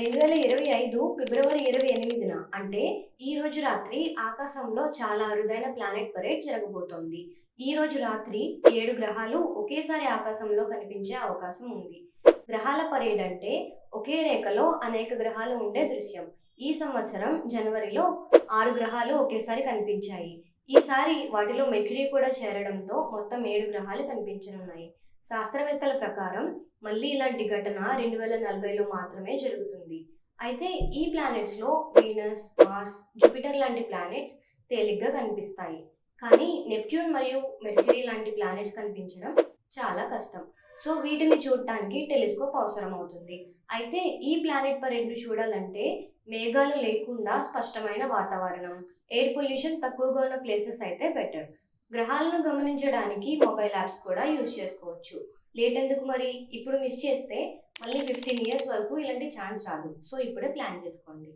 రెండు వేల ఇరవై ఐదు ఫిబ్రవరి ఇరవై ఎనిమిదిన అంటే ఈ రోజు రాత్రి ఆకాశంలో చాలా అరుదైన ప్లానెట్ పరేడ్ జరగబోతోంది. ఈ రోజు రాత్రి ఏడు గ్రహాలు ఒకేసారి ఆకాశంలో కనిపించే అవకాశం ఉంది. గ్రహాల పరేడ్ అంటే ఒకే రేఖలో అనేక గ్రహాలు ఉండే దృశ్యం. ఈ సంవత్సరం జనవరిలో ఆరు గ్రహాలు ఒకేసారి కనిపించాయి. ఈసారి వాటిలో మెక్యూరీ కూడా చేరడంతో మొత్తం ఏడు గ్రహాలు కనిపించనున్నాయి. శాస్త్రవేత్తల ప్రకారం మళ్ళీ ఇలాంటి ఘటన రెండు వేల నలభైలో మాత్రమే జరుగుతుంది. అయితే ఈ ప్లానెట్స్లో వీనస్ మార్స్ జూపిటర్ లాంటి ప్లానెట్స్ తేలిగ్గా కనిపిస్తాయి. కానీ నెప్ట్యూన్ మరియు మెర్క్యూరీ లాంటి ప్లానెట్స్ కనిపించడం చాలా కష్టం. సో వీటిని చూడటానికి టెలిస్కోప్ అవసరం అవుతుంది అయితే ఈ ప్లానెట్ పరేడ్ను చూడాలంటే మేఘాలు లేకుండా స్పష్టమైన వాతావరణం ఎయిర్ పొల్యూషన్ తక్కువగా ఉన్న ప్లేసెస్ అయితే బెటర్. గ్రహాలను గమనించడానికి మొబైల్ యాప్స్ కూడా యూజ్ చేసుకోవచ్చు. లేట్ ఎందుకు మరి? ఇప్పుడు మిస్ చేస్తే మళ్ళీ ఫిఫ్టీన్ ఇయర్స్ వరకు ఇలాంటి ఛాన్స్ రాదు. సో ఇప్పుడే ప్లాన్ చేసుకోండి.